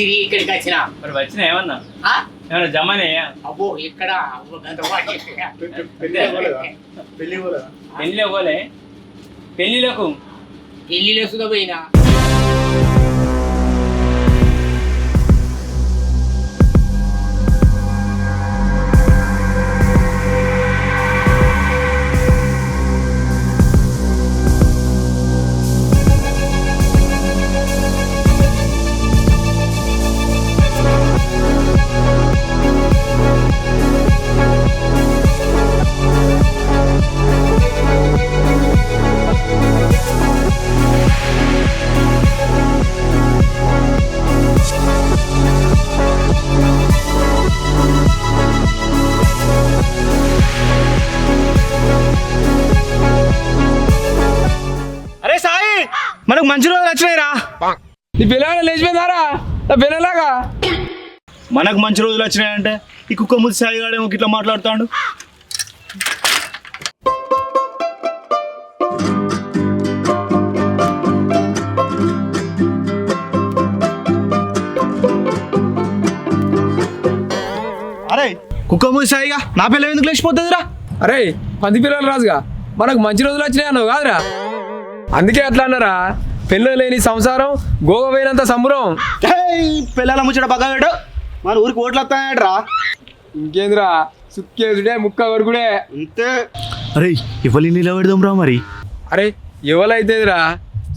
తిరిగి ఇక్కడికి వచ్చిన? మరి వచ్చిన ఏమన్నా? ఆ? ఏమన్నా జమనే? అబ్బో ఇక్కడ. పెళ్ళి పెళ్ళిలో పోలే పెళ్ళిలకు పెళ్ళిలో సుధా పోయినా? నీ పిల్లలు లేచిపోయిందారా? నా పిల్లలాగా? మనకు మంచి రోజులు వచ్చినాయంటే ఈ కుక్క ముద్దు సాయి గాడేమో ఇట్లా మాట్లాడుతాడు. అరే కుక్క ముద్దు సాయిగా నా పిల్ల ఎందుకు లేచిపోతుందిరా? అరే పంది పిల్లలు రాజుగా మనకు మంచి రోజులు వచ్చినాయి అన్నావు కాదురా. అందుకే అట్లా అన్నారా? పెళ్ళి లేని సంసారం గోగ పోయినంత సంబరం పిల్లల ముచ్చట బగ్గాడు మన ఊరికి ఓట్లు వస్తాయట్రా? ఇంకేందిరా? సుక్కేసుడే ముక్క వరకుడే అంతే. అరే ఇవ్వలి నిలబెడదాం రా మరి? అరే ఎవరైతేదిరా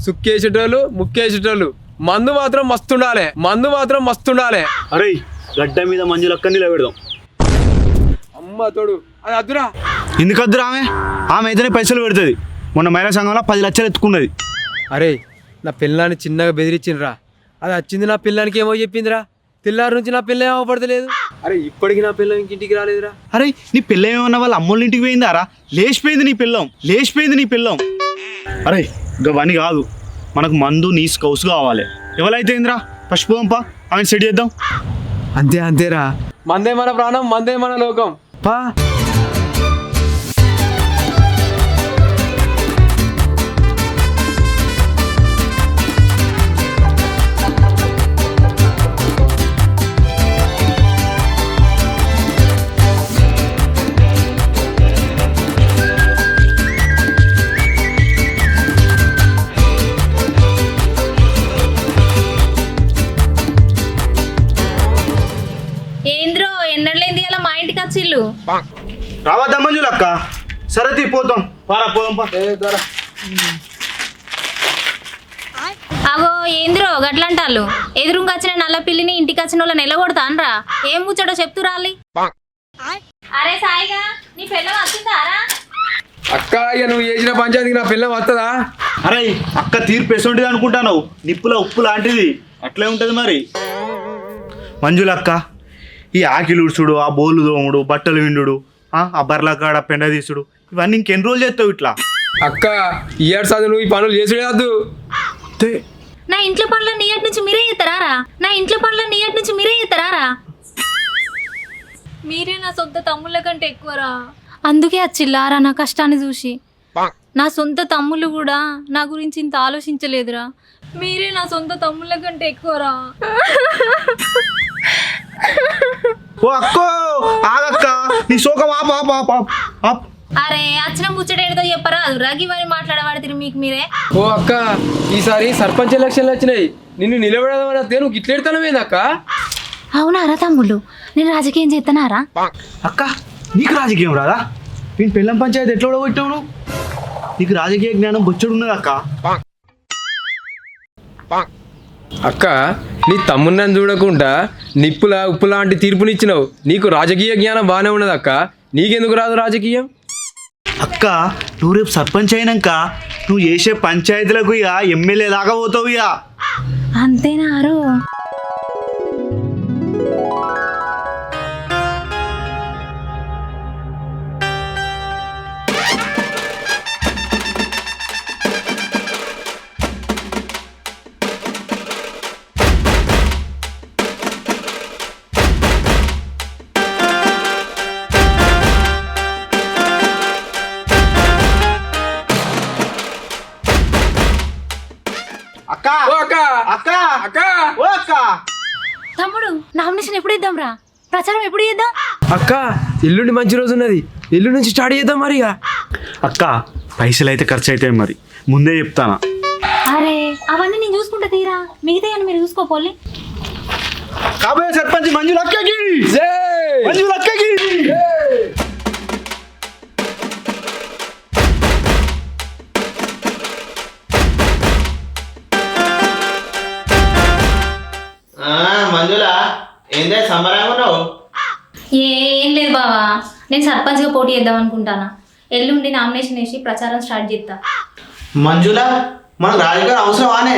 సుక్కేసేటోళ్ళు ముక్కేసేటోళ్ళు. మందు మాత్రం మస్తుండాలి మందు మాత్రం మస్తుండాలి. అరే గడ్డ మీద మంజులక్క నిలబెడదాం. అమ్మ తోడు అది అద్దురా. ఎందుకద్దు ఆమె? ఆమె అయితేనే పైసలు పెడుతుంది. మొన్న మహిళా సంఘంలో పది లక్షలు ఎత్తుకున్నది. అరే నా పిల్లాన్ని చిన్నగా బెదిరించిండ్రా. అది వచ్చింది నా పిల్లానికి ఏమో చెప్పిందిరా. తెల్లారి నుంచి నా పిల్ల ఏమో పడతలేదు. అరే ఇప్పటికి నా పిల్ల ఇంకింటికి రాలేదురా. అరే నీ పిల్ల ఏమన్నా వాళ్ళ అమ్మోళ్ళ ఇంటికి పోయిందారా? లేచిపోయింది నీ పిల్లం లేచిపోయింది నీ పిల్లం. అరే గవని కాదు. మనకు మందు నీసు కౌసు కావాలి. ఎవరైతే ఏందిరా? ఫస్ట్ పోదాంపా ఆమె సెట్ చేద్దాం. అంతే అంతేరా. మందే మన ప్రాణం మందే మన లోకం. పా. రావద్దా మంజులక్క సరే తీ పోతాం పారా పోదాంపా అగో ఏంద్రో గట్లంటాళ్ళు? ఎదురుగా వచ్చిన నల్ల పిల్లిని ఇంటికి వచ్చిన వాళ్ళని నిలగొడతాన్రా ఏం ముచ్చటో చెప్తూ రాలి. అరే సాయిగా నీ పిల్ల వచ్చిందారా అక్క ఇక నువ్వు చేసిన పంచాయతీకి నా పిల్ల వస్తుందా? అరే అక్క తీర్పు ఎసొంటిది అనుకుంటాను నిప్పుల ఉప్పు లాంటిది. అట్లే ఉంటది మరి. మంజులక్క ఈ ఆకిలు ఉడుచుడు ఆ బోలు దోముడు బట్టలు విండు ఆ బర్ల కాడ పెండ తీసుడు. ఇవన్నీ ఇంకెన్ని రోజులు చేస్తావు ఇట్లా? అక్క ఈ ఏడు నువ్వు ఈ పనులు చేసుడే వద్దు. తే, నా ఇంట్లో పనులు నీయటి నుంచి మీరే చేస్తారా నా ఇంట్లో పనులు నీయటి నుంచి మీరే చేస్తారా మీరే నా సొంత తమ్ముళ్ళ కంటే ఎక్కువరా? అందుకే వచ్చిల్లారా నా కష్టాన్ని చూసి. నా సొంత తమ్ముళ్ళు కూడా నా గురించి ఇంత ఆలోచించలేదురా. మీరే నా సొంత తమ్ముళ్ళ కంటే ఎక్కువరా? ఓ అక్కో ఆగక్క నీ శోకం ఆప్ ఆప్ ఆప్ ఆప్ అరే అచ్చిన ముచ్చట ఏదో చెప్పరా? రగి మరి మాట్లాడబడితే మీకు మీరే. ఓ అక్క ఈసారి సర్పంచ్ ఎలక్షన్లు వచ్చినాయి. నిన్ను నిలబెడదామని వస్తే నువ్వు గిట్లెడతానమేంది అక్క అవునారా తమ్ముళ్ళు? నేను రాజకీయం చేస్తున్నారా అక్క నీకు రాజకీయం రాదా? నేను పెళ్ళం పంచాయతీ ఎట్లా ఓడగొట్టావు నువ్వు? నీకు రాజకీయ జ్ఞానం బొచ్చడు ఉన్నది అక్క నీ తమ్మున్నని చూడకుండా నిప్పుల ఉప్పు లాంటి తీర్పునిచ్చినావు. నీకు రాజకీయ జ్ఞానం బాగానే ఉన్నది అక్క. నీకెందుకు రాదు రాజకీయం? అక్క నువ్వు రేపు సర్పంచ్ అయినాక నువ్వు చేసే పంచాయతీలకు ఇక ఎమ్మెల్యే దాకా పోతావు ఇక. అంతేనారు నామినేషన్ ఎప్పుడు ఇద్దాం రా ప్రచారం ఎప్పుడు చేద్దాం? అక్క ఎల్లుండి మంచి రోజు ఉన్నది. ఎల్లుండి నుంచి స్టార్ట్ చేద్దాం మరి అక్క పైసలు అయితే ఖర్చు అవుతాయి మరి. ముందే చెప్తానా? అరే అవన్నీ నేను చూసుకుంటా తీరా. మిగతా అని మీరు చూసుకోపోలే కాబోయే సర్పంచ్ మంజుల అక్కకి. ఏందే ఏ లేదు బావా. నేను సర్పంచ్గా పోటీ చేద్దాం అనుకుంటానా. ఎల్లుండి నామినేషన్ వేసి ప్రచారం స్టార్ట్ చేస్తా. మంజుల మనకు రాజకీయ అవసరమానే?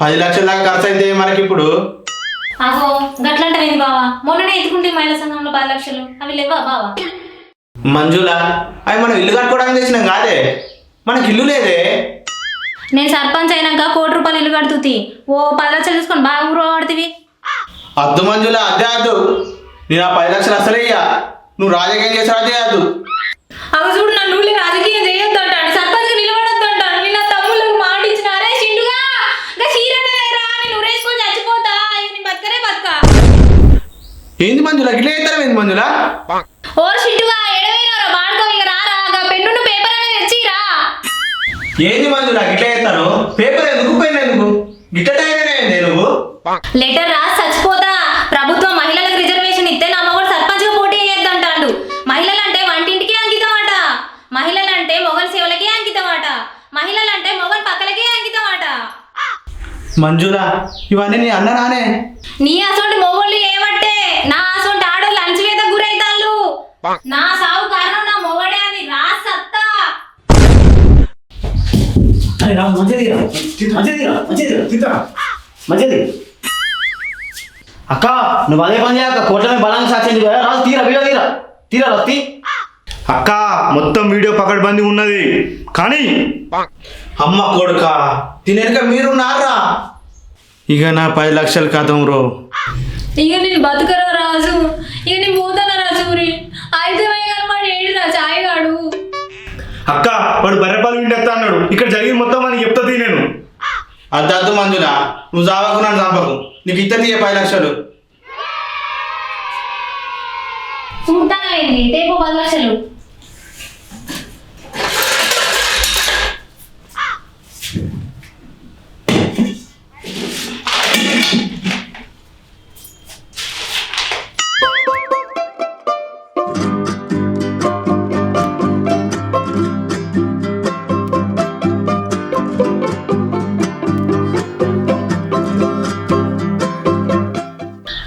పది లక్షల దాకా ఖర్చు అయితే మనకి ఇప్పుడు. ఆగో గట్లంటావేంది బావా? మొన్ననే ఎత్తుకుంటే మహిళా సంఘంలో పది లక్షలు. అవి లేవా బావా? మంజుల అవి మనం ఇల్లు కట్టుకోవడానికి తెచ్చినాం కాదే? మనకి ఇల్లు లేదే? నేను సర్పంచ్ అయినాక కోటి రూపాయలు ఇల్లు కడుతుంది ఓ పది లక్షలు తీసుకొని బాగా ఊరు పడుతుంది అద్దు మంజుల అద్దే. అద్దు నేను ఆ పది లక్షలు అసలే ఇయ్య. నువ్వు రాజకీయం చేసావు అదే అద్దు. అవి చూడు నన్ను రాజకీయం చేయొద్దు అంటాడు సర్పంచ్ నిలబడొద్దు అంటాడు నిన్న తమ్ముళ్ళకి మాట ఇచ్చిన అరే చిండుగా ఊరేసుకొని చచ్చిపోతా నీ బతకనే బతక. ఏంది మంజుల? ఇట్లా చేస్తారా ఏంది మంజుల? ఓ చిండుగా ఎడవేనారా బాడుకో ఇక రారా పెన్ను పేపర్ అనేది తెచ్చిరా. ఏంది మంజుల? ఇట్లా చేస్తాను పేపర్ ఎందుకు? పెన్ ఎందుకు? గిట్ట టైం నువ్వు? లెటర్ రాసి చచ్చిపోతా. ప్రభుత్వం మహిళలకు రిజర్వేషన్ ఇస్తే నా మొగడు సర్పంచ్గా పోటీ చేయొద్దంటాడు మహిళలంటే వంటింటికి అంకితం అట మహిళలంటే మొగల్ సేవలకే అంకితం అట మహిళలంటే మొగల్ పక్కలకే అంకితం అట మంజుల ఇవన్నీ నీ అన్న నానే నీ అసొంటి మొగోళ్ళు ఏమంటే నా అసొంటి ఆడోళ్ళు అంచువేత గురైతాళ్ళు. నా సావు కారణం నా మొగడే అని రా సత్తా. మంచిది అక్క నువ్వు అదే పని చేయక కోట్ల మీద బలంగా సాక్షి రాజు తీరా వీడియో తీరా. తీరా రత్తి అక్క మొత్తం వీడియో పకడ్బందీ ఉన్నది. కానీ అమ్మ కొడుక తినేక మీరు నారా ఇక నా పది లక్షలు కథం రో. ఇక నేను బతుకరా రాజు. ఇక నేను పోతానా రాజు ఊరి? అయితే వాడు ఏడు రా చాయగాడు అక్క వాడు బర్రెపాలు వింటేస్తా అన్నాడు. ఇక్కడ జరిగింది మొత్తం అని చెప్తుంది నేను. అద్దద్దు మంజుల నువ్వు చావకు నన్ను చంపకు. నీకు ఇద్దరు తీయ పది లక్షలు. చూడతాగా ఏంది తేపు పది లక్షలు.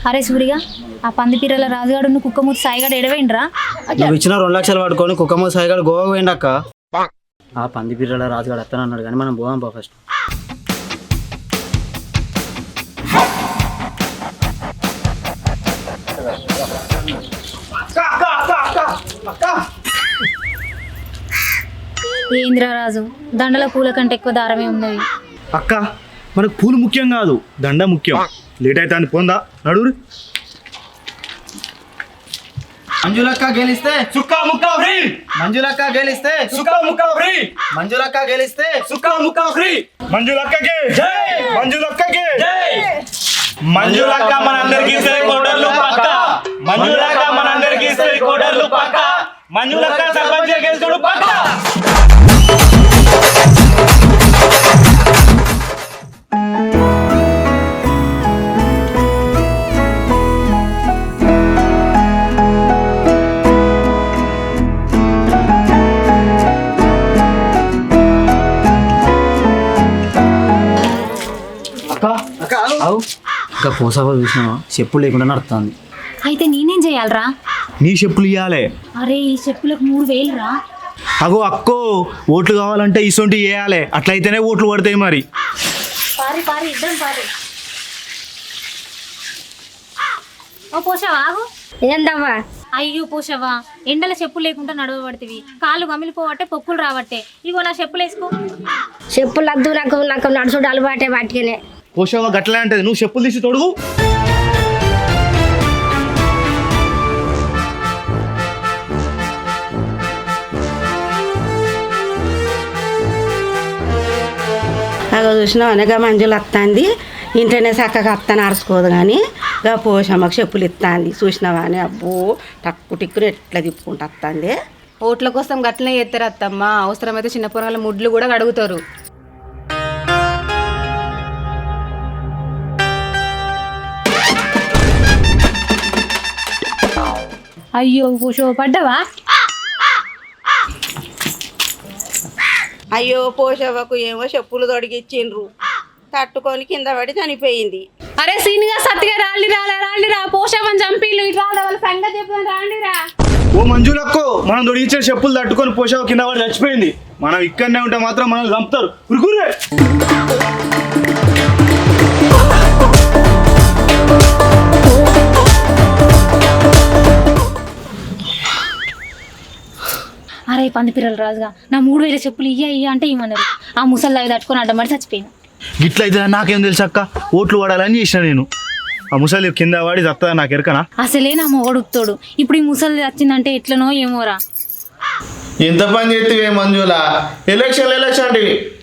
అరే సూరిగా ఆ పందిపీరల రాజుగాడు నువ్వు కుక్కమూతి సాయిగాడు ఎడవేండ్రా నువ్వు ఇచ్చిన రెండు లక్షలు పట్టుకొని కుక్కమ్మ సాయిగాడు గోవా పోయిండు అక్క ఆ పంది పిల్లల రాజుగాడు వస్తానన్నాడు కానీ మనం పోదాం పో ఫస్ట్. ఏంద్రా రాజు దండల పూల కంటే ఎక్కువ దారమే ఉన్నవి అక్క మనకు పూలు ముఖ్యం కాదు దండ ముఖ్యం. లేట్ అయితే అని పోందా? నడురు మంజులక్క గెలిస్తే సుక్క ముక్క ఫ్రీ. మంజులక్క గెలిస్తే సుక్క ముక్క ఫ్రీ. మంజులక్క గెలిస్తే సుక్క ముక్క ఫ్రీ. మంజులక్కకి. జై. మంజులక్కకి. జై. మంజులక్క మనందరికి ఇస్తుంది కోటర్లు పక్క. మంజులక్క మనందరికి పక్క. మంజులక్క సర్పంచ్ గెలుచుడు పక్క. పోసాబా చూసినావా చెప్పులు లేకుండా నడుస్తుంది. అయితే నేనేం చేయాలరా? నీ చెప్పులు ఇవ్వాలి అరే ఈ చెప్పులకు మూడు వేలు రా అగో అక్కో ఓట్లు కావాలంటే ఇసొంటి వేయాలి అట్లయితేనే ఓట్లు పడతాయి మరి. పారి పారి ఇద్దాం పారి. ఓ పోషవా ఆగు. ఏందవ్వా అయ్యో పోషవా ఎండల చెప్పులు లేకుండా నడవబడుతుంది కాళ్ళు గమిలిపోవట్టే పొక్కులు రావట్టే ఇగో నా చెప్పులు వేసుకో చెప్పులు వద్దు నాకు నాకు నడుచుడు అలవాటే వాటికనే. పోషవ గట్లే అంటది. నువ్వు చెప్పులు తీసి తొడుగు. అగో చూసినా అనగా మంజులు వస్తుంది ఇంటనే చక్కగా అత్తని అరుచుకోదు కానీ గా పోషమ్మకు చెప్పులు ఇస్తాంది చూసినావా అని? అబ్బో టక్కు టిక్కుని ఎట్లా తిప్పుకుంటా వస్తుంది ఓట్ల కోసం గట్లనే చేస్తారు అత్తమ్మ. అవసరమైతే చిన్న పొరగాల ముడ్లు కూడా కడుగుతారు. అయ్యో కూషో పడ్డవా? అయ్యో పోషవ్వకు ఏమో చెప్పులు తొడిగిచ్చిండ్రు. తట్టుకొని కింద పడి చనిపోయింది. అరే సీనిగా సత్తిగా రాలిరా రాలిరా పోషామని చంపిల్లు ఇటు రాదా వాళ్ళ సంగతి చెప్తాను రాండిరా ఓ మంజులక్కో మనం దొడిగించిన చెప్పులు తట్టుకొని పోషావు కింద వాడు చచ్చిపోయింది. మనం ఇక్కడనే ఉంటే మాత్రం మనల్ని చంపుతారు. ఉరుకురే! అరే పంది పిల్లలు రాజుగా నా మూడు వేల చెప్పులు ఇయ్య ఇయ్య అంటే ఇవ్వమన్నారు ఆ ముసలి అవి తట్టుకొని అడ్డమడి చచ్చిపోయినా గిట్లయితే నాకేం తెలుసు అక్క? ఓట్లు పడాలని చేసిన నేను. ఆ ముసలి కింద వాడి చస్తా నాకు ఎరకనా? అసలే నా మొగడుగుతాడు ఇప్పుడు ఈ ముసలి వచ్చిందంటే ఎట్లనో ఏమోరా. ఎంత పని చేస్తే మంజుల? ఎలక్షన్ ఎలక్షన్ అంటే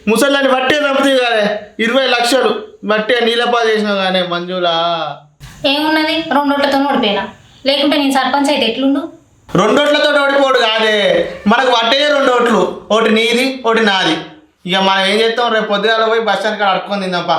ముసలాన్ని బట్టే చంపుతుంది కానీ ఇరవై లక్షలు. బట్టే నీళ్ళపా చేసినావు కానీ మంజుల. ఏమున్నది? రెండు ఓట్లతో ఓడిపోయినా. లేకుంటే నేను సర్పంచ్ అయితే ఎట్లుండు? రెండోట్లతో ఓడిపోడు కాదే. మనకు పట్టే రెండు ఓట్లు. ఒకటి నీది ఒకటి నాది. ఇక మనం ఏం చేస్తాం? రేపు పొద్దుగాల పోయి బస్ స్టాండ్ కాడ అడుక్కొని తిందాంపా